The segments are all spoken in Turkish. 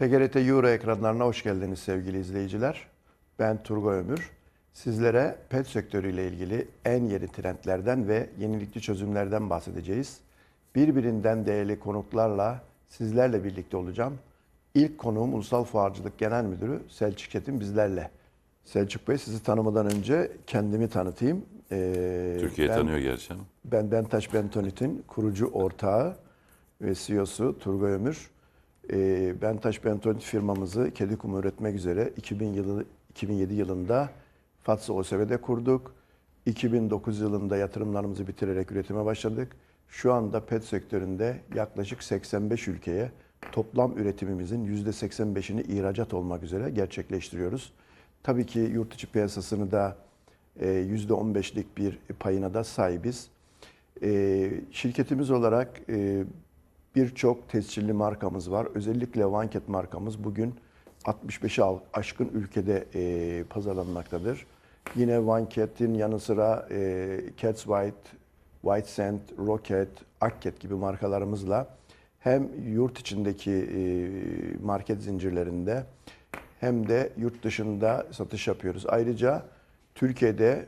TGRT Euro ekranlarına hoş geldiniz sevgili izleyiciler. Ben Turgay Ömür. Sizlere pet sektörüyle ilgili en yeni trendlerden ve yenilikçi çözümlerden bahsedeceğiz. Birbirinden değerli konuklarla sizlerle birlikte olacağım. İlk konuğum Ulusal Fuarcılık Genel Müdürü Selçuk Çetin bizlerle. Selçuk Bey sizi tanımadan önce kendimi tanıtayım. Ee, Türkiye ben- tanıyor gerçi ama. ben Bentaş Bentonit'in kurucu ortağı ve CEO'su Turgay Ömür. Ee, Bentaş Bentonit firmamızı kedi kumu üretmek üzere 2000 yılı, 2007 yılında Fatsa OSB'de kurduk. 2009 yılında yatırımlarımızı bitirerek üretime başladık. Şu anda pet sektöründe yaklaşık 85 ülkeye toplam üretimimizin %85'ini ihracat olmak üzere gerçekleştiriyoruz. Tabii ki yurt içi piyasasını da e, %15'lik bir payına da sahibiz. E, Şirketimiz olarak e, birçok tescilli markamız var. Özellikle Vanket markamız bugün 65'i al- aşkın ülkede e, pazarlanmaktadır. Yine Vanket'in yanı sıra e, Cats White, White Sand, Rocket, Akket gibi markalarımızla hem yurt içindeki e, market zincirlerinde hem de yurt dışında satış yapıyoruz. Ayrıca Türkiye'de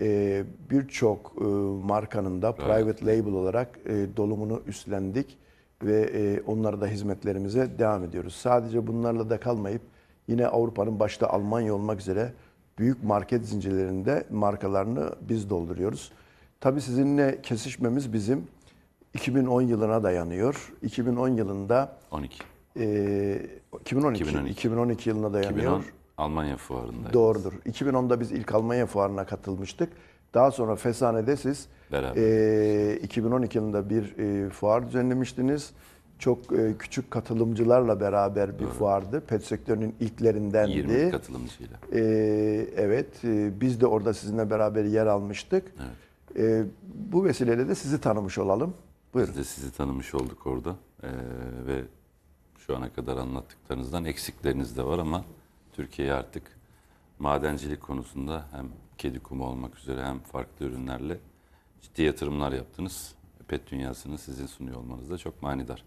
e, birçok e, markanın da private label olarak e, dolumunu üstlendik ve e, onlara da hizmetlerimize devam ediyoruz. Sadece bunlarla da kalmayıp yine Avrupa'nın başta Almanya olmak üzere büyük market zincirlerinde markalarını biz dolduruyoruz. Tabii sizinle kesişmemiz bizim 2010 yılına dayanıyor. 2010 yılında 12. e, 2012, 2012 2012. yılına dayanıyor. 2010 Almanya fuarında. Doğrudur. 2010'da biz ilk Almanya fuarına katılmıştık. Daha sonra Fesane'de siz Beraber. e, 2012 yılında bir e, fuar düzenlemiştiniz. Çok e, küçük katılımcılarla beraber bir fuardı. Pet sektörünün ilklerindendi. 20 katılımcıyla. E, evet, e, biz de orada sizinle beraber yer almıştık. Evet. E, bu vesileyle de sizi tanımış olalım. Buyurun. Biz de sizi tanımış olduk orada. Ee, ve şu ana kadar anlattıklarınızdan eksikleriniz de var ama Türkiye'ye artık madencilik konusunda hem kedi kumu olmak üzere hem farklı ürünlerle ciddi yatırımlar yaptınız. Pet dünyasını sizin sunuyor olmanız da çok manidar.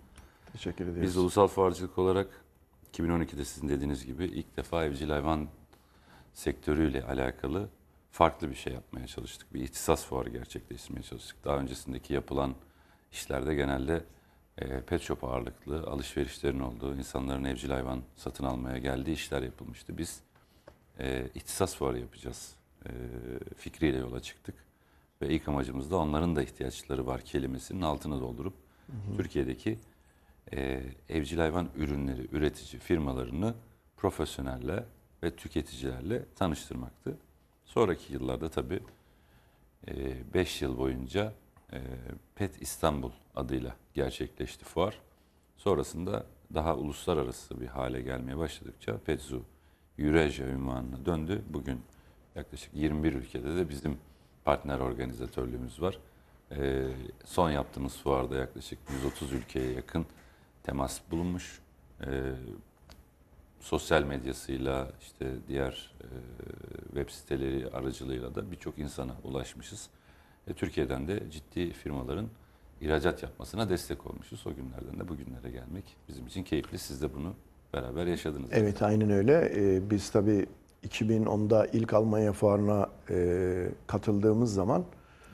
Teşekkür ediyoruz. Biz ulusal fuarcılık olarak 2012'de sizin dediğiniz gibi ilk defa evcil hayvan sektörüyle alakalı farklı bir şey yapmaya çalıştık. Bir ihtisas fuarı gerçekleştirmeye çalıştık. Daha öncesindeki yapılan işlerde genelde e, pet shop ağırlıklı alışverişlerin olduğu, insanların evcil hayvan satın almaya geldiği işler yapılmıştı. Biz e, ihtisas fuarı yapacağız e, fikriyle yola çıktık. Ve ilk amacımız da onların da ihtiyaçları var kelimesinin altını doldurup Türkiye'deki e, evcil hayvan ürünleri üretici firmalarını profesyonelle ve tüketicilerle tanıştırmaktı. Sonraki yıllarda tabii 5 yıl boyunca e, Pet İstanbul adıyla gerçekleşti fuar. Sonrasında daha uluslararası bir hale gelmeye başladıkça Petzu Eurasia ünvanına döndü. Bugün yaklaşık 21 ülkede de bizim partner organizatörlüğümüz var. E, son yaptığımız fuarda yaklaşık 130 ülkeye yakın temas bulunmuş. E, sosyal medyasıyla işte diğer e, web siteleri aracılığıyla da birçok insana ulaşmışız. E, Türkiye'den de ciddi firmaların ihracat yapmasına destek olmuşuz. O günlerden de bugünlere gelmek bizim için keyifli. Siz de bunu beraber yaşadınız. Evet aynen öyle. Ee, biz tabii 2010'da ilk Almanya fuarına e, katıldığımız zaman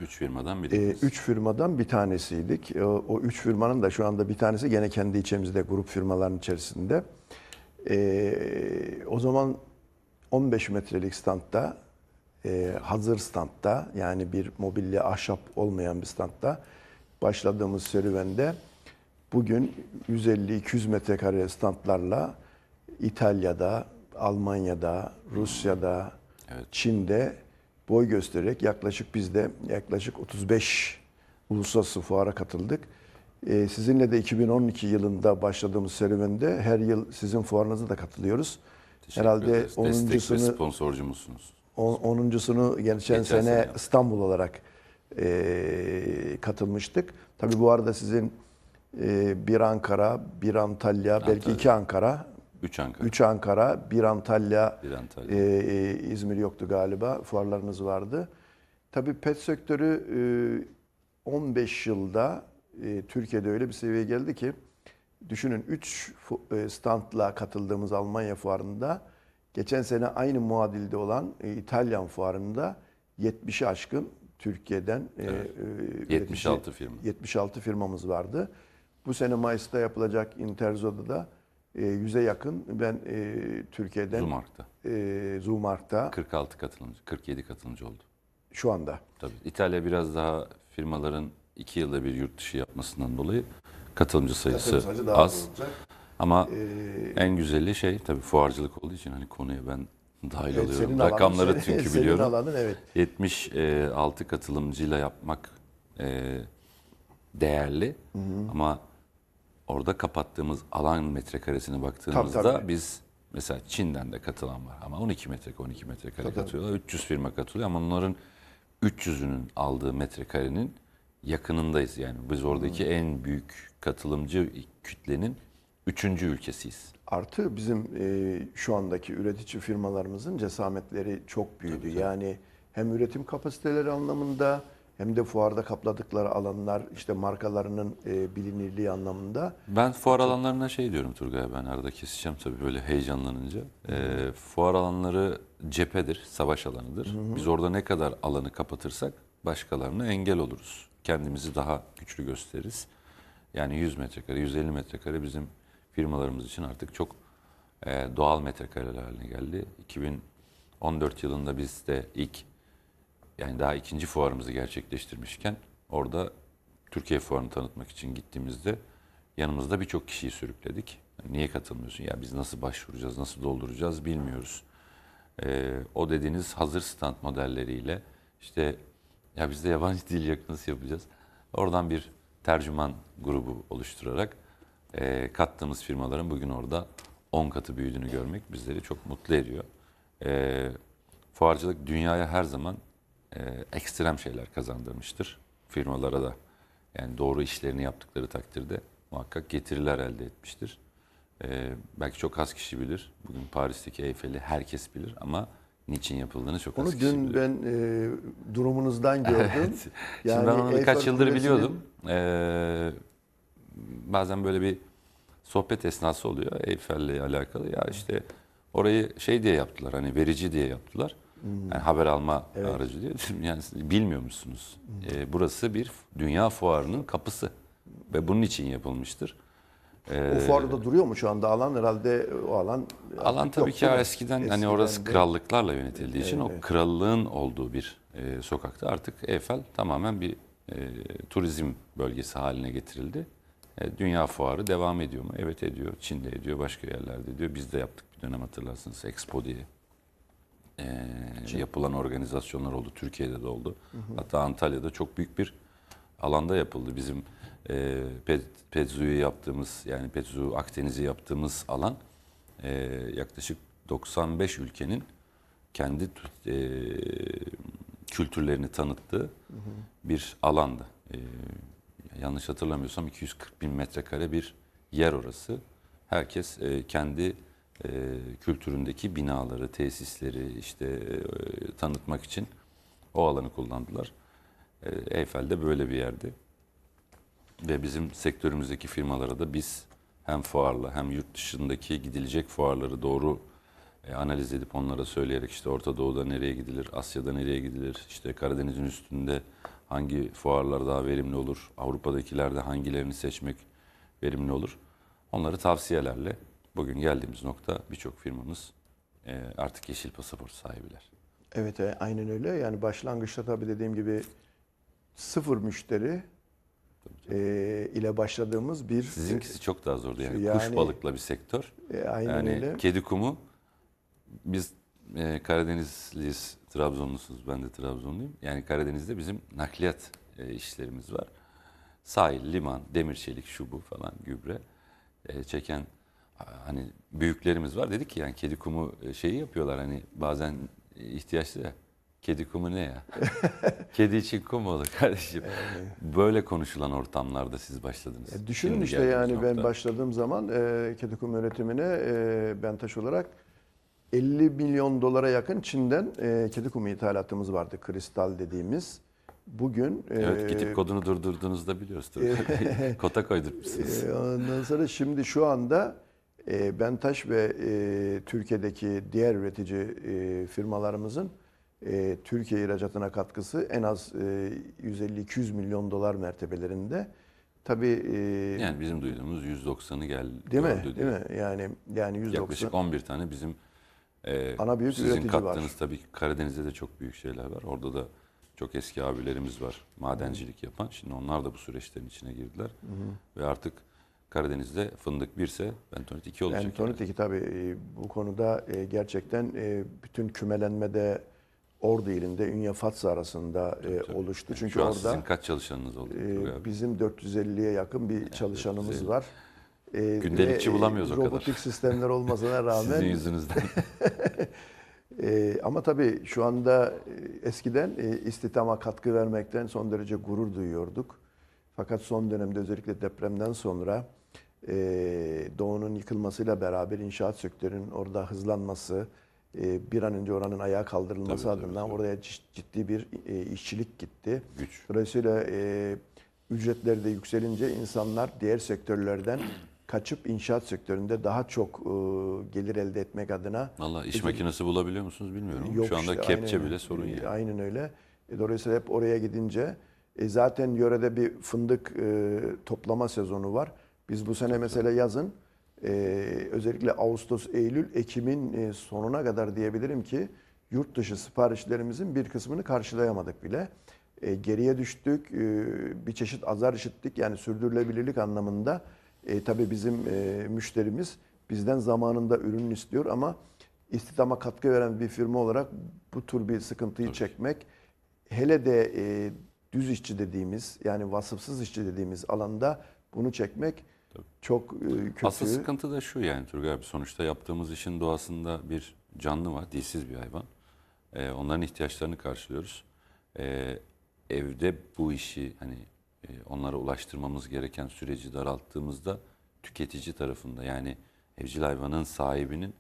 Üç firmadan e, biri. üç firmadan bir tanesiydik. O, o üç firmanın da şu anda bir tanesi gene kendi içimizde grup firmaların içerisinde. E, o zaman 15 metrelik standta, e, hazır standta yani bir mobilya ahşap olmayan bir standta başladığımız serüvende bugün 150-200 metrekare standlarla İtalya'da, Almanya'da, Rusya'da, Evet. Çin'de boy göstererek yaklaşık biz de yaklaşık 35 uluslararası fuara katıldık. Ee, sizinle de 2012 yılında başladığımız serüvende her yıl sizin fuarınıza da katılıyoruz. Teşekkür Herhalde ederiz. Destek ve 10.sunu sponsorcumuzsunuz. On- Onuncusunu geçen, Geçen sene, sene. İstanbul olarak e, katılmıştık. Tabii bu arada sizin e, bir Ankara, bir Antalya, belki Antalya. iki Ankara, Üç Ankara, üç Ankara, bir Antalya, bir Antalya. e, e, İzmir yoktu galiba. Fuarlarınız vardı. Tabii pet sektörü e, 15 yılda e, Türkiye'de öyle bir seviyeye geldi ki Düşünün 3 standla katıldığımız Almanya fuarında geçen sene aynı muadilde olan e, İtalyan fuarında 70'i aşkın Türkiye'den e, Evet. e, 76 üretici- firma. 76 firmamız vardı. Bu sene Mayıs'ta yapılacak Interzo'da da e, 100'e yakın ben e, Türkiye'den Zumark'ta. e, Zumark'ta 46 katılımcı, 47 katılımcı oldu. şu anda. Tabii. İtalya biraz daha firmaların iki yılda bir yurt dışı yapmasından dolayı katılımcı sayısı Katılım daha az. olacak. Ama E, en güzeli şey tabii fuarcılık olduğu için hani konuya ben dahil evet, oluyorum. senin alanın- Rakamları senin- çünkü senin biliyorum. alanın evet. 76 katılımcıyla yapmak e, değerli ama orada kapattığımız alan metrekaresine baktığımızda Tabii, tabii. biz mesela Çin'den de katılan var ama 12 metrekare 12 metrekare Tabii, tabii. katılıyorlar. 300 firma katılıyor ama onların 300'ünün aldığı metrekarenin yakınındayız. Yani biz oradaki en büyük katılımcı kütlenin üçüncü ülkesiyiz. Artı bizim e, şu andaki üretici firmalarımızın cesametleri çok büyüdü. Yani hem üretim kapasiteleri anlamında hem de fuarda kapladıkları alanlar işte markalarının e, bilinirliği anlamında. Ben fuar alanlarına şey diyorum Turgay ben arada keseceğim tabii böyle heyecanlanınca. Ee, fuar alanları cephedir, savaş alanıdır. Biz orada ne kadar alanı kapatırsak başkalarına engel oluruz. Kendimizi daha güçlü gösteririz. Yani 100 metrekare, 150 metrekare bizim firmalarımız için artık çok e, doğal metrekareler haline geldi. 2014 yılında biz de ilk yani daha ikinci fuarımızı gerçekleştirmişken orada Türkiye fuarını tanıtmak için gittiğimizde yanımızda birçok kişiyi sürükledik. Niye katılmıyorsun? Ya biz nasıl başvuracağız, nasıl dolduracağız bilmiyoruz. Ee, o dediğiniz hazır stand modelleriyle işte ya bizde yabancı dil yok nasıl yapacağız? Oradan bir tercüman grubu oluşturarak e, kattığımız firmaların bugün orada 10 katı büyüdüğünü görmek bizleri çok mutlu ediyor. E, fuarcılık dünyaya her zaman e, ekstrem şeyler kazandırmıştır firmalara da. Yani doğru işlerini yaptıkları takdirde muhakkak getiriler elde etmiştir. E, belki çok az kişi bilir. Bugün Paris'teki Eyfel'i herkes bilir ama niçin yapıldığını çok az Onu kişi dün bilir. ben e, durumunuzdan gördüm. Evet. Şimdi ben onu Eiffel birkaç yıldır Kulesi'nin- biliyordum. Ee, bazen böyle bir sohbet esnası oluyor Eyfel'le alakalı. Ya işte orayı şey diye yaptılar hani verici diye yaptılar. Yani haber alma Evet. aracı diye. Yani bilmiyor musunuz? Ee, burası bir dünya fuarının kapısı ve bunun için yapılmıştır. Ee, O fuarda duruyor mu şu anda alan herhalde o alan Alan tabii yok, ki mi? eskiden, hani Eskiden orası de- krallıklarla yönetildiği için Evet, o krallığın olduğu bir e, sokakta artık Eiffel tamamen bir e, turizm bölgesi haline getirildi. E, dünya fuarı devam ediyor mu? Evet ediyor. Çin'de ediyor, başka yerlerde ediyor. Biz de yaptık bir dönem hatırlarsınız Expo diye. E, yapılan organizasyonlar oldu. Türkiye'de de oldu. Hatta Antalya'da çok büyük bir alanda yapıldı. Bizim e, Pet, Petzu'yu yaptığımız yani Petzu Akdeniz'i yaptığımız alan e, yaklaşık 95 ülkenin kendi e, kültürlerini tanıttığı bir alandı. E, yanlış hatırlamıyorsam 240 bin metrekare bir yer orası. Herkes e, kendi e, kültüründeki binaları, tesisleri işte e, tanıtmak için o alanı kullandılar. E, Eyfel de böyle bir yerdi. Ve bizim sektörümüzdeki firmalara da biz hem fuarla hem yurt dışındaki gidilecek fuarları doğru e, analiz edip onlara söyleyerek işte Orta Doğu'da nereye gidilir, Asya'da nereye gidilir, işte Karadeniz'in üstünde hangi fuarlar daha verimli olur, Avrupa'dakilerde hangilerini seçmek verimli olur. Onları tavsiyelerle bugün geldiğimiz nokta birçok firmamız e, artık yeşil pasaport sahibiler. Evet e, aynen öyle. Yani başlangıçta tabii dediğim gibi sıfır müşteri e, ile başladığımız bir Sizinkisi çok daha zordu yani, Yani- kuş balıkla bir sektör. e, aynen Yani öyle. kedi kumu biz e, Karadenizliyiz, Trabzonlusunuz. Ben de Trabzonluyum. Yani Karadeniz'de bizim nakliyat e, işlerimiz var. Sahil, liman, demir çelik, şu bu falan gübre e, çeken hani büyüklerimiz var. Dedik ki yani kedi kumu e, şeyi yapıyorlar hani bazen ihtiyaçlı ya. Kedi kumu ne ya? Kedi için kum olur kardeşim. Böyle konuşulan ortamlarda siz başladınız. E, düşünün Şimdi işte yani ben nokta. başladığım zaman e, kedi kum üretimine e, Bentaş olarak 50 milyon dolara yakın Çin'den e, kedi kumu ithalatımız vardı. Kristal dediğimiz. bugün Evet, e, gidip kodunu durdurduğunuzda biliyoruz. Turgay. Kota koydurmuşsunuz. e, ondan sonra şimdi şu anda e, Bentaş ve e, Türkiye'deki diğer üretici e, firmalarımızın e, Türkiye ihracatına katkısı en az e, 150-200 milyon dolar mertebelerinde. Tabii e, Yani bizim duyduğumuz 190'ı geldi. değil mi? Değil mi? Yani yani 190 Yaklaşık 11 tane bizim e, Ana büyük sizin üretici var. kattığınız tabii Karadeniz'de de çok büyük şeyler var. Orada da çok eski abilerimiz var madencilik yapan. Şimdi onlar da bu süreçlerin içine girdiler. Ve artık Karadeniz'de fındık birse bentonit 2 olacak. Yani Tonit'teki tabii e, bu konuda e, gerçekten e, bütün kümelenmede Ordu ilinde Ünye Fatsa arasında e, tabii. oluştu. Çünkü Şu an orada sizin kaç çalışanınız oldu? e, bizim 450'ye yakın bir çalışanımız 450. var. E, Gündelikçi ve, bulamıyoruz o kadar. Robotik sistemler olmasına Sizin rağmen yüzünüzden. e, ama tabii şu anda eskiden e, istihdama katkı vermekten son derece gurur duyuyorduk. Fakat son dönemde özellikle depremden sonra e, doğunun yıkılmasıyla beraber inşaat sektörünün orada hızlanması, e, bir an önce oranın ayağa kaldırılması Tabii, tabii, adına tabii. oraya cid- ciddi bir e, işçilik gitti. Güç. Dolayısıyla e, ücretler de yükselince insanlar diğer sektörlerden kaçıp inşaat sektöründe daha çok e, gelir elde etmek adına Valla iş makinesi bulabiliyor musunuz bilmiyorum. Yok Şu anda işte, kepçe aynen bile sorun yani. Aynen öyle. E, Dolayısıyla hep oraya gidince e, zaten yörede bir fındık e, toplama sezonu var. Biz bu sene mesela yazın e, özellikle Ağustos, Eylül, Ekim'in e, sonuna kadar diyebilirim ki yurt dışı siparişlerimizin bir kısmını karşılayamadık bile. E, geriye düştük, e, bir çeşit azar işittik yani sürdürülebilirlik anlamında. E, tabii bizim e, müşterimiz bizden zamanında ürün istiyor ama istihdama katkı veren bir firma olarak bu tür bir sıkıntıyı çekmek hele de e, düz işçi dediğimiz yani vasıfsız işçi dediğimiz alanda bunu çekmek çok e, kötü. Asıl sıkıntı da şu yani Turgay abi sonuçta yaptığımız işin doğasında bir canlı var, dilsiz bir hayvan. Ee, onların ihtiyaçlarını karşılıyoruz. Ee, evde bu işi hani e, onlara ulaştırmamız gereken süreci daralttığımızda tüketici tarafında yani evcil hayvanın sahibinin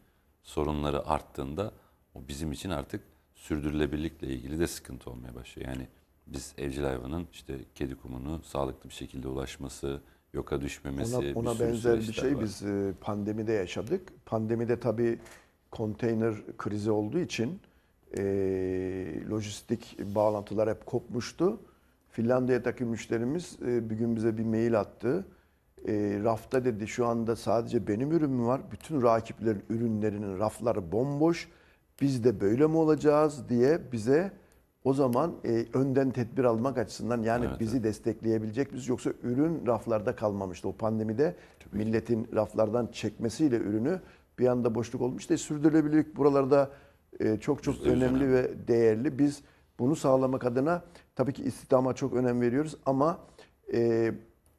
sorunları arttığında o bizim için artık sürdürülebilirlikle ilgili de sıkıntı olmaya başlıyor. Yani biz evcil hayvanın işte kedi kumunu sağlıklı bir şekilde ulaşması, yoka düşmemesi, Ona, bir ona sürü benzer bir şey var. biz e, pandemide yaşadık. Pandemide tabii konteyner krizi olduğu için e, lojistik bağlantılar hep kopmuştu. Finlandiya'daki müşterimiz e, bir gün bize bir mail attı. E, rafta dedi şu anda sadece benim ürünüm var. Bütün rakiplerin ürünlerinin rafları bomboş. Biz de böyle mi olacağız diye bize o zaman e, önden tedbir almak açısından yani Evet, bizi destekleyebilecek miyiz yoksa ürün raflarda kalmamıştı. O pandemide milletin raflardan çekmesiyle ürünü bir anda boşluk olmuştu. E, sürdürülebilirlik buralarda e, çok çok önemli önemli. ve değerli. Biz bunu sağlamak adına tabii ki istihdama çok önem veriyoruz ama e,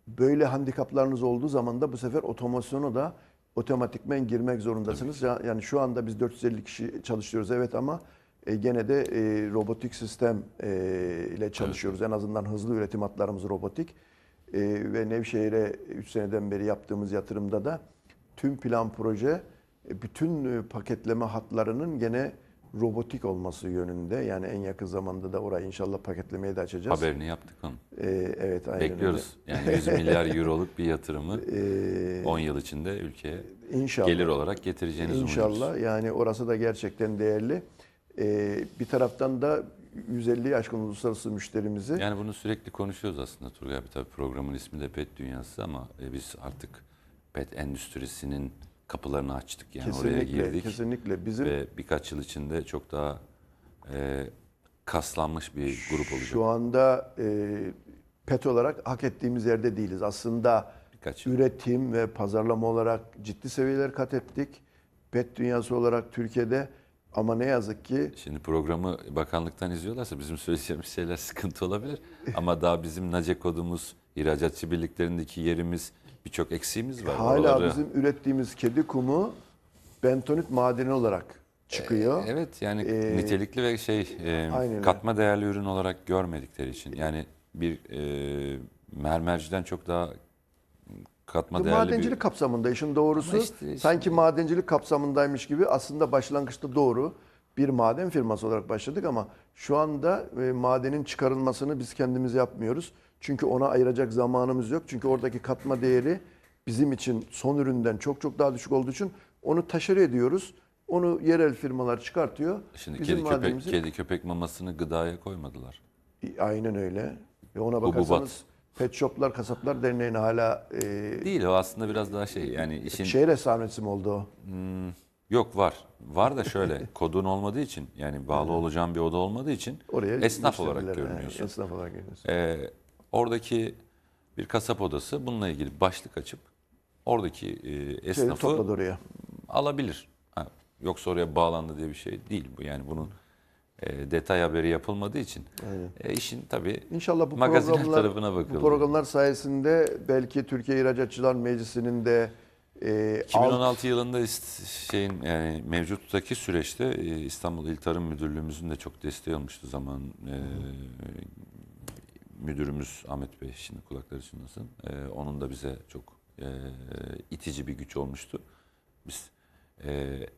böyle handikaplarınız olduğu zaman da bu sefer otomasyona da otomatikmen girmek zorundasınız. Ya- Yani şu anda biz 450 kişi çalışıyoruz evet ama e, gene de e, robotik sistem e, ile çalışıyoruz. En azından hızlı üretim hatlarımız robotik. E, ve Nevşehir'e 3 seneden beri yaptığımız yatırımda da tüm plan proje e, bütün e, paketleme hatlarının gene robotik olması yönünde. Yani en yakın zamanda da orayı inşallah paketlemeye de açacağız. Haberini yaptık onun. E, evet aynen Bekliyoruz. Yani 100 milyar euroluk bir yatırımı öyle. E, 10 yıl içinde ülkeye İnşallah. gelir olarak getireceğinizi umuyoruz. İnşallah yani orası da gerçekten değerli. Ee, bir taraftan da 150 aşkın uluslararası müşterimizi Yani bunu sürekli konuşuyoruz aslında Turgay abi. Tabii programın ismi de Pet Dünyası ama e, biz artık pet endüstrisinin kapılarını açtık. Yani oraya kesinlikle girdik. kesinlikle bizim Ve birkaç yıl içinde çok daha e, kaslanmış bir grup olacak. şu anda e, pet olarak hak ettiğimiz yerde değiliz. Aslında Birkaç yıl. üretim ve pazarlama olarak ciddi seviyeler kat ettik. Pet dünyası olarak Türkiye'de ama ne yazık ki Şimdi programı bakanlıktan izliyorlarsa bizim söyleyeceğimiz şeyler sıkıntı olabilir. Ama daha bizim NACE kodumuz, ihracatçı birliklerindeki yerimiz, birçok eksiğimiz var. hala Oraları- bizim ürettiğimiz kedi kumu bentonit madeni olarak çıkıyor. Evet yani Ee, nitelikli ve şey e, aynen katma değerli ürün olarak görmedikleri için. Yani bir e, mermerciden çok daha katma Bu değerli madencilik bir... kapsamında işin doğrusu Ama işte- sanki madencilik kapsamındaymış gibi aslında başlangıçta doğru. bir maden firması olarak başladık ama şu anda e, madenin çıkarılmasını biz kendimiz yapmıyoruz. Çünkü ona ayıracak zamanımız yok. Çünkü oradaki katma değeri bizim için son üründen çok çok daha düşük olduğu için onu taşır ediyoruz. Onu yerel firmalar çıkartıyor. Şimdi Bizim kedi köpek, madenimizi- kedi köpek mamasını gıdaya koymadılar. Aynen öyle. Ve ona bakarsanız Pet Shoplar Kasaplar Derneği'ne hala e, Değil o aslında biraz daha şey yani işin şehir efsanesi mi oldu o? yok var. Var da şöyle kodun olmadığı için yani bağlı olacağın bir oda olmadığı için Oraya esnaf olarak görünüyorsun. yani esnaf olarak görünüyorsun. Ee, oradaki bir kasap odası bununla ilgili başlık açıp oradaki e, esnafı oraya. alabilir. Ha, yoksa oraya bağlandı diye bir şey değil bu. Yani bunun e, detay haberi yapılmadığı için e, işin tabii İnşallah bu magazinler programlar, tarafına bu bakıldı. programlar sayesinde belki Türkiye İhracatçılar Meclisi'nin de e, alt- 2016 yılında ist- şeyin yani mevcuttaki süreçte e, İstanbul İl Tarım Müdürlüğümüzün de çok desteği olmuştu zaman e, müdürümüz Ahmet Bey şimdi kulakları çınlasın. E, onun da bize çok e, itici bir güç olmuştu. Biz e,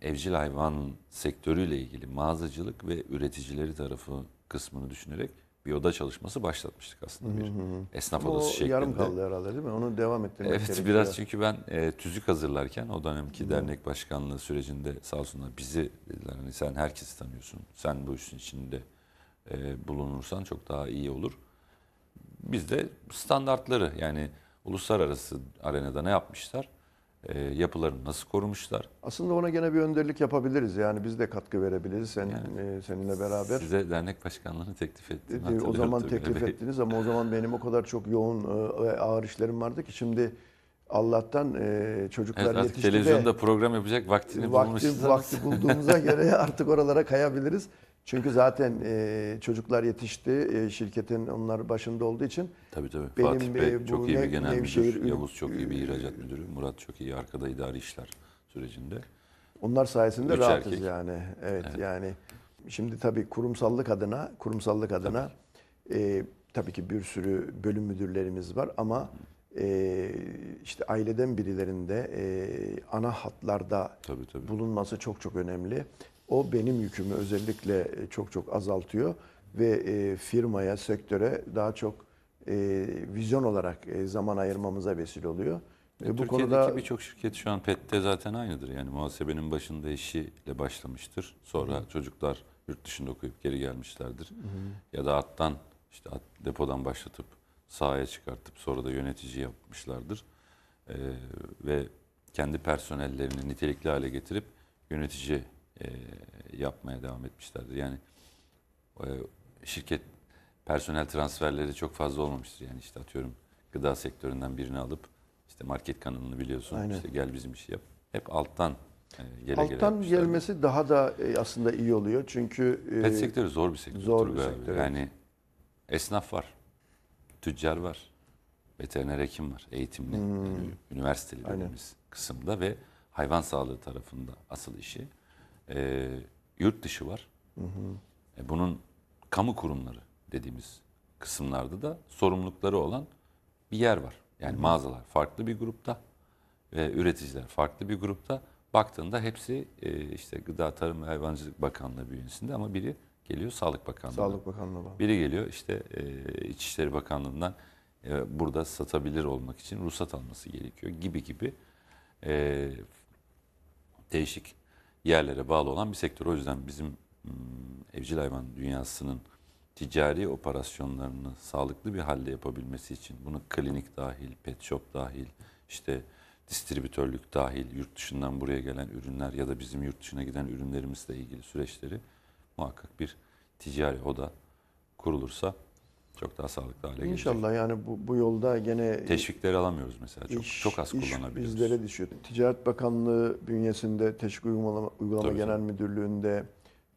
evcil hayvan sektörüyle ilgili mağazacılık ve üreticileri tarafı kısmını düşünerek bir oda çalışması başlatmıştık aslında bir esnaf Ama odası o şeklinde. yarım kaldı herhalde değil mi? Onu devam ettirmek Evet gerekiyor. biraz çünkü ben e, tüzük hazırlarken o dönemki dernek başkanlığı sürecinde sağ olsunlar bizi dediler hani sen herkesi tanıyorsun. Sen bu işin içinde e, bulunursan çok daha iyi olur. Biz de standartları yani uluslararası arenada ne yapmışlar? E, yapılarını nasıl korumuşlar? Aslında ona gene bir önderlik yapabiliriz. Yani biz de katkı verebiliriz sen e, seninle beraber. Size dernek başkanlığını teklif ettim. Dedi, o zaman teklif Evet. ettiniz ama o zaman benim o kadar çok yoğun e, ve ağır işlerim vardı ki şimdi Allah'tan e, çocuklar Evet, yetişti de televizyonda program yapacak vaktini vakti, bulmuşsunuz. vakti bulduğumuza göre artık oralara kayabiliriz. Çünkü zaten e, çocuklar yetişti. E, şirketin onlar başında olduğu için Tabii tabii. Benim, Fatih Bey e, çok iyi bir genel Nevşehir müdür, Yavuz çok iyi bir ihracat müdürü, Murat çok iyi arkada idari işler sürecinde. onlar sayesinde Üç rahatız erkek. yani. Evet, yani şimdi tabii kurumsallık adına kurumsallık adına e, tabii ki bir sürü bölüm müdürlerimiz var ama e, işte aileden birilerinde e, ana hatlarda Tabii tabii. bulunması çok çok önemli. O benim yükümü özellikle e, çok çok azaltıyor ve e, firmaya, sektöre daha çok e, vizyon olarak e, zaman ayırmamıza vesile oluyor. E, bu Türkiye'deki konuda birçok şirket şu an PET'te zaten aynıdır. Yani muhasebenin başında eşiyle başlamıştır. Sonra çocuklar yurt dışında okuyup geri gelmişlerdir. Ya da attan işte at, depodan başlatıp sahaya çıkartıp sonra da yönetici yapmışlardır. E, ve kendi personellerini nitelikli hale getirip yönetici e, yapmaya devam etmişlerdir. Yani e, şirket personel transferleri çok fazla olmamıştır. Yani işte atıyorum gıda sektöründen birini alıp işte market kanalını biliyorsun. Aynen. işte gel bizim işi yap. Hep alttan e, gele gele alttan yapmışlardır. gelmesi daha da e, aslında iyi oluyor. Çünkü e, Pet sektörü zor bir sektör. zor bir sektör, evet. Yani esnaf var, tüccar var, veteriner hekim var, eğitimli, yani üniversiteli Hmm. Dediğimiz kısımda ve hayvan sağlığı tarafında asıl işi. E, yurt dışı var. E, bunun kamu kurumları dediğimiz kısımlarda da sorumlulukları olan bir yer var. Yani mağazalar farklı bir grupta ve üreticiler farklı bir grupta. Baktığında hepsi e, işte Gıda Tarım ve Hayvancılık Bakanlığı bünyesinde ama biri geliyor Sağlık Bakanlığı. Sağlık Bakanlığı. Biri geliyor işte e, İçişleri Bakanlığı'ndan e, burada satabilir olmak için ruhsat alması gerekiyor gibi gibi e, değişik yerlere bağlı olan bir sektör. O yüzden bizim mm, evcil hayvan dünyasının ticari operasyonlarını sağlıklı bir halde yapabilmesi için bunu klinik dahil, pet shop dahil, işte distribütörlük dahil, yurt dışından buraya gelen ürünler ya da bizim yurt dışına giden ürünlerimizle ilgili süreçleri muhakkak bir ticari oda kurulursa çok daha sağlıklı hale gelecek. İnşallah yani bu, bu yolda gene Teşvikleri alamıyoruz mesela. Çok, iş- çok az iş kullanabiliyoruz. bizlere düşüyor. Ticaret Bakanlığı bünyesinde Teşvik Uygulama, Uygulama Tabii, Genel tabii. Müdürlüğü'nde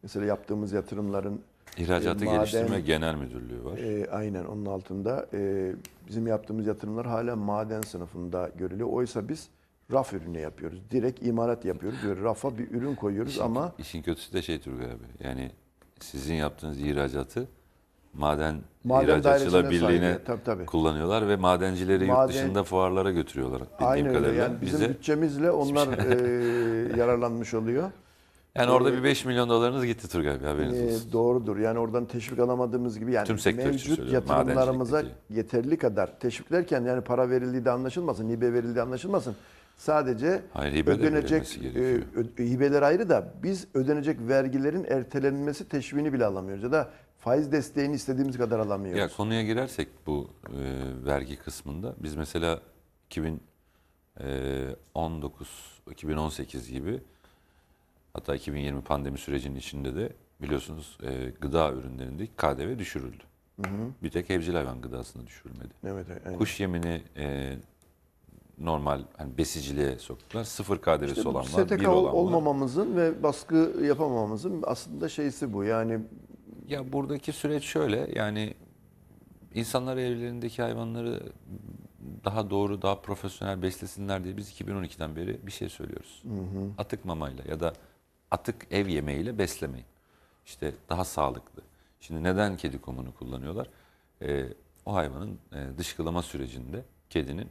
mesela yaptığımız yatırımların İhracatı E, maden- Geliştirme Genel Müdürlüğü var. e, aynen onun altında e, bizim yaptığımız yatırımlar hala maden sınıfında görülüyor. Oysa biz raf ürünü yapıyoruz. Direkt imalat yapıyoruz. Böyle rafa bir ürün koyuyoruz İşin, ama işin kötüsü de şey Turgay abi. Yani sizin yaptığınız ihracatı maden, Maden ihracatçılar birliğine sahibi. Tabii, tabii. kullanıyorlar ve madencileri Maden- yurt dışında fuarlara götürüyorlar. Bildiğim aynen öyle. kadarıyla. Yani bizim Bize bütçemizle onlar e, yararlanmış oluyor. Yani orada bir 5 milyon dolarınız gitti Turgay Bey haberiniz Ee, olsun. doğrudur. Yani oradan teşvik alamadığımız gibi yani Tüm sektör mevcut yatırımlarımıza yeterli kadar teşvik derken yani para verildiği de anlaşılmasın, hibe verildiği de anlaşılmasın. Sadece Hayır, hibe de ödenecek e, hibeler ayrı da biz ödenecek vergilerin ertelenmesi teşviğini bile alamıyoruz ya da faiz desteğini istediğimiz kadar alamıyoruz. Ya konuya girersek bu e, vergi kısmında biz mesela 2019 2018 gibi hatta 2020 pandemi sürecinin içinde de biliyorsunuz e, gıda ürünlerindeki KDV düşürüldü. Bir tek evcil hayvan gıdasında düşürülmedi. Evet, aynen. Kuş yemini e, normal hani besiciliğe soktular. Sıfır KDV'si İşte bu olan var, STK bir ol- olan var. olmamamızın ve baskı yapamamamızın aslında şeysi bu. Yani Ya buradaki süreç şöyle yani insanlar evlerindeki hayvanları daha doğru, daha profesyonel beslesinler diye biz 2012'den beri bir şey söylüyoruz. Atık mamayla ya da atık ev yemeğiyle beslemeyin. İşte daha sağlıklı. Şimdi neden kedi komunu kullanıyorlar? Ee, o hayvanın e, dışkılama sürecinde kedinin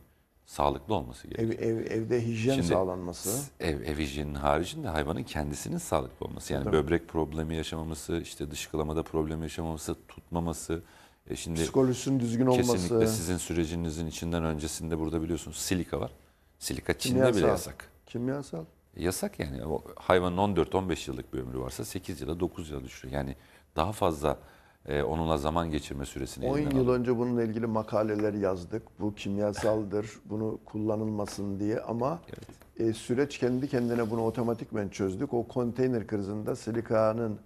sağlıklı olması gerekiyor. ev, ev, evde hijyen Şimdi sağlanması. Ev, ev hijyeninin haricinde hayvanın kendisinin sağlıklı olması. Yani böbrek problemi yaşamaması, işte dışkılamada problem yaşamaması, tutmaması. E şimdi Psikolojisinin düzgün olması. kesinlikle sizin sürecinizin içinden öncesinde burada biliyorsunuz silika var. Silika Çin'de bile Kimyasal. yasak. Kimyasal. Yasak yani. O hayvanın 14-15 yıllık bir ömrü varsa 8 yıla 9 yıla düşürüyor. Yani daha fazla e, onunla zaman geçirme süresini 10 elinden yıl alıyor. önce bununla ilgili makaleler yazdık. Bu kimyasaldır, bunu kullanılmasın diye ama e, süreç kendi kendine bunu otomatikmen çözdük. O konteyner krizinde silikanın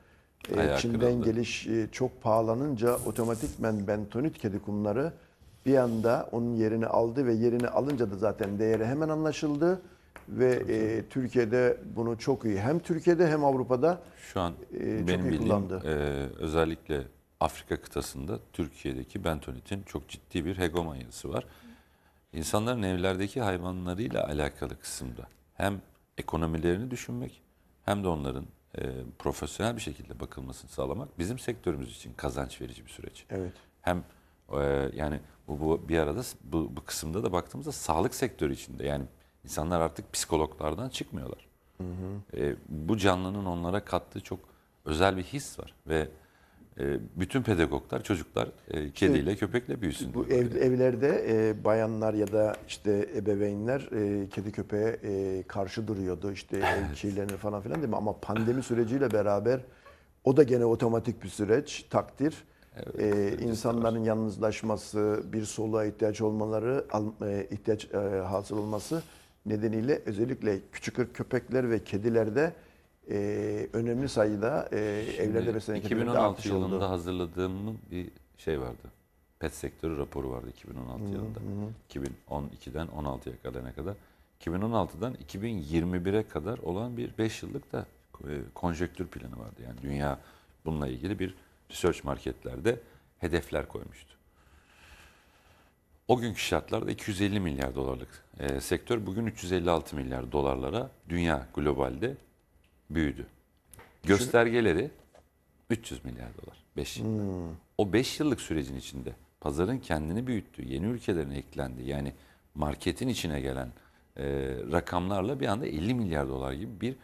e, Ayağı Çin'den kırıldı. geliş e, çok pahalanınca otomatikmen bentonit kedi kumları bir anda onun yerini aldı ve yerini alınca da zaten değeri hemen anlaşıldı ve e, Türkiye'de bunu çok iyi hem Türkiye'de hem Avrupa'da Şu an e, çok benim iyi bildiğim kullandı. e, özellikle Afrika kıtasında Türkiye'deki bentonitin çok ciddi bir hegemonyası var. İnsanların evlerdeki hayvanlarıyla alakalı kısımda hem ekonomilerini düşünmek hem de onların e, profesyonel bir şekilde bakılmasını sağlamak bizim sektörümüz için kazanç verici bir süreç. evet. Hem e, yani bu, bu bir arada bu, bu kısımda da baktığımızda sağlık sektörü içinde yani insanlar artık psikologlardan çıkmıyorlar. E, bu canlının onlara kattığı çok özel bir his var ve bütün pedagoglar çocuklar e, kediyle köpekle büyüsün. Bu ev, evlerde e, bayanlar ya da işte ebeveynler e, kedi köpeğe e, karşı duruyordu. İşte ev kirlenir falan filan değil mi? Ama pandemi süreciyle beraber o da gene otomatik bir süreç, takdir. E, insanların yalnızlaşması, bir soluğa ihtiyaç olmaları, al- e, ihtiyaç e, hasıl olması nedeniyle özellikle küçük köpekler ve kedilerde e, önemli sayıda e, evlerde beslenen kedilerde 2016 artış yılında oldu. hazırladığım bir şey vardı. Pet sektörü raporu vardı 2016 yılında. 2012'den 16'ya kadar ne kadar. 2016'dan 2021'e kadar olan bir 5 yıllık da e, konjektür planı vardı. Yani dünya bununla ilgili bir research marketlerde hedefler koymuştu. O günkü şartlarda 250 milyar dolarlık e, sektör bugün 356 milyar dolarlara dünya globalde büyüdü. Göstergeleri 300 milyar dolar 5 yılda. O 5 yıllık sürecin içinde pazarın kendini büyüttüğü, yeni ülkelerine eklendi. Yani marketin içine gelen e, rakamlarla bir anda 50 milyar dolar gibi bir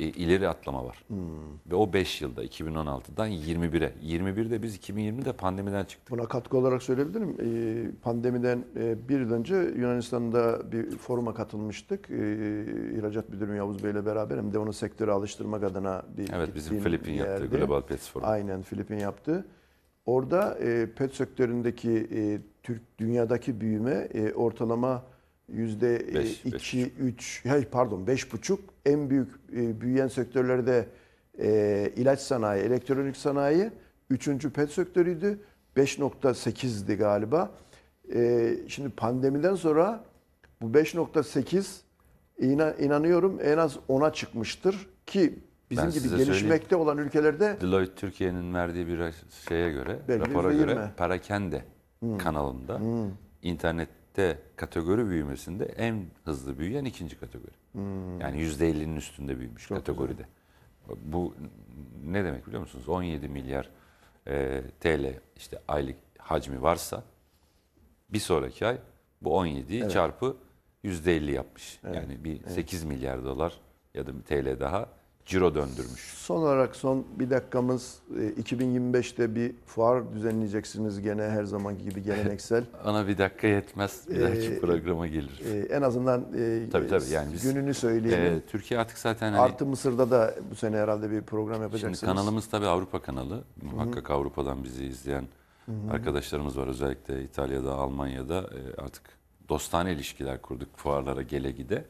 e, ileri atlama var. Ve o 5 yılda 2016'dan 21'e. 21'de biz 2020'de pandemiden çıktık. Buna katkı olarak söyleyebilirim. Ee, pandemiden e, bir yıl önce Yunanistan'da bir foruma katılmıştık. Ee, İhracat Müdürü Yavuz Bey ile beraber hem de onu sektöre alıştırmak adına bir Evet bizim Filipin yaptığı yerde. Global Pets Forum. Aynen Filipin yaptı. Orada e, pet sektöründeki e, Türk dünyadaki büyüme e, ortalama yüzde Beş, beş 2 3 hayır pardon beş buçuk en büyük e, büyüyen sektörlerde e, ilaç sanayi, elektronik sanayi, üçüncü pet sektörüydü. 5.8'di galiba. E, şimdi pandemiden sonra bu 5.8 inan, inanıyorum en az 10'a çıkmıştır ki bizim Ben gibi size gelişmekte olan ülkelerde Deloitte Türkiye'nin verdiği bir şeye göre, Belki rapora yüzde göre yirmi. Hmm. Perakende kanalında internette kategori büyümesinde en hızlı büyüyen ikinci kategori. Yani %50'nin üstünde büyümüş Hmm. Çok kategoride. Bu ne demek biliyor musunuz? 17 milyar e, TL işte aylık hacmi varsa bir sonraki ay bu 17'yi çarpı %50 yapmış. Yani bir 8 milyar dolar ya da bir TL daha ciro döndürmüş. Son olarak son bir dakikamız e, 2025'te bir fuar düzenleyeceksiniz gene her zamanki gibi geleneksel. Ana bir dakika yetmez. Bir dahaki Ee, programa gelir. E, en azından e, Tabii, tabii. Yani biz- gününü söyleyelim. Ee, Türkiye artık zaten hani Artı Mısır'da da bu sene herhalde bir program Şimdi yapacaksınız. kanalımız tabii Avrupa kanalı. Muhakkak Avrupa'dan bizi izleyen arkadaşlarımız var. Özellikle İtalya'da, Almanya'da e, artık dostane ilişkiler kurduk fuarlara gele gide.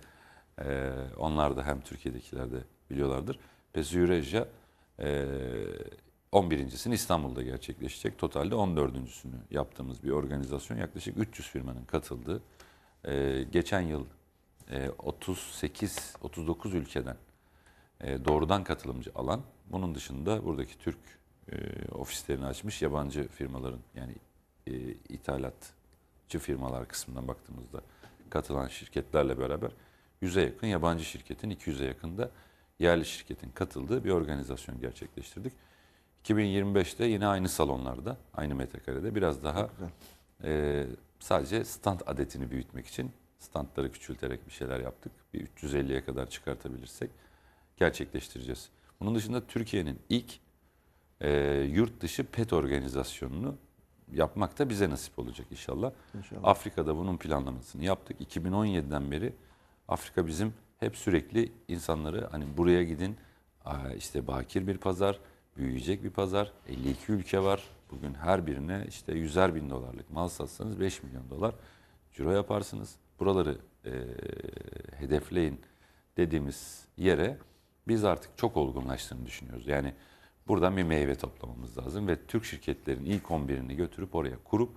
E, onlar da hem Türkiye'dekiler de biliyorlardır. Pesi Eurasia e, 11.sini İstanbul'da gerçekleşecek. Totalde 14.sünü yaptığımız bir organizasyon. Yaklaşık 300 firmanın katıldığı. E, geçen yıl e, 38-39 ülkeden e, doğrudan katılımcı alan. Bunun dışında buradaki Türk e, ofislerini açmış yabancı firmaların yani e, ithalatçı firmalar kısmından baktığımızda katılan şirketlerle beraber 100'e yakın yabancı şirketin 200'e yakın da yerli şirketin katıldığı bir organizasyon gerçekleştirdik. 2025'te yine aynı salonlarda, aynı metrekarede biraz daha e, sadece stand adetini büyütmek için standları küçülterek bir şeyler yaptık. Bir 350'ye kadar çıkartabilirsek gerçekleştireceğiz. Bunun dışında Türkiye'nin ilk e, yurt dışı PET organizasyonunu yapmak da bize nasip olacak inşallah. İnşallah. Afrika'da bunun planlamasını yaptık. 2017'den beri Afrika bizim hep sürekli insanları hani buraya gidin işte bakir bir pazar, büyüyecek bir pazar, 52 ülke var. Bugün her birine işte yüzer bin dolarlık mal satsanız 5 milyon dolar ciro yaparsınız. Buraları e, hedefleyin dediğimiz yere biz artık çok olgunlaştığını düşünüyoruz. Yani buradan bir meyve toplamamız lazım ve Türk şirketlerin ilk 11'ini götürüp oraya kurup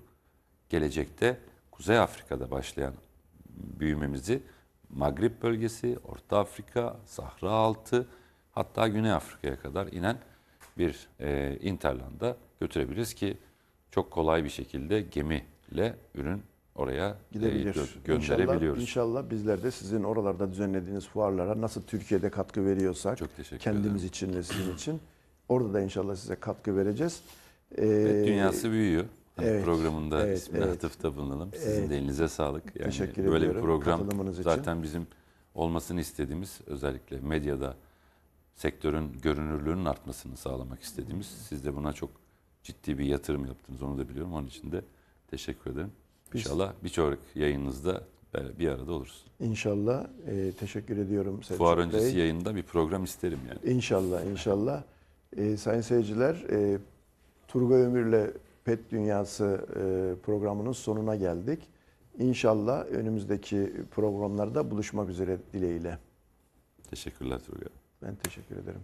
gelecekte Kuzey Afrika'da başlayan büyümemizi Magrib bölgesi, Orta Afrika, Sahra altı hatta Güney Afrika'ya kadar inen bir e, interlanda götürebiliriz ki çok kolay bir şekilde gemiyle ürün oraya e, gidebilir. gö- gönderebiliyoruz. İnşallah, inşallah bizler de sizin oralarda düzenlediğiniz fuarlara nasıl Türkiye'de katkı veriyorsak Çok kendimiz ederim. için ve sizin için orada da inşallah size katkı vereceğiz. Ee, Ve dünyası büyüyor. Evet, programında evet, ismine evet. atıfta bulunalım. Sizin Evet. de elinize sağlık. Yani Teşekkür böyle ediyorum bir program katılımınız için. zaten bizim olmasını istediğimiz özellikle medyada sektörün görünürlüğünün artmasını sağlamak istediğimiz. Siz de buna çok ciddi bir yatırım yaptınız onu da biliyorum. Onun için de teşekkür ederim. Biz- İnşallah birçok yayınınızda bir arada oluruz. İnşallah. Ee, teşekkür ediyorum Selçuk Fuar Bey. öncesi yayında bir program isterim yani. İnşallah, inşallah. Ee, sayın seyirciler, e, Turgay Ömür'le Pet Dünyası e, programının sonuna geldik. İnşallah önümüzdeki programlarda buluşmak üzere dileğiyle. Teşekkürler Turgay. Ben teşekkür ederim.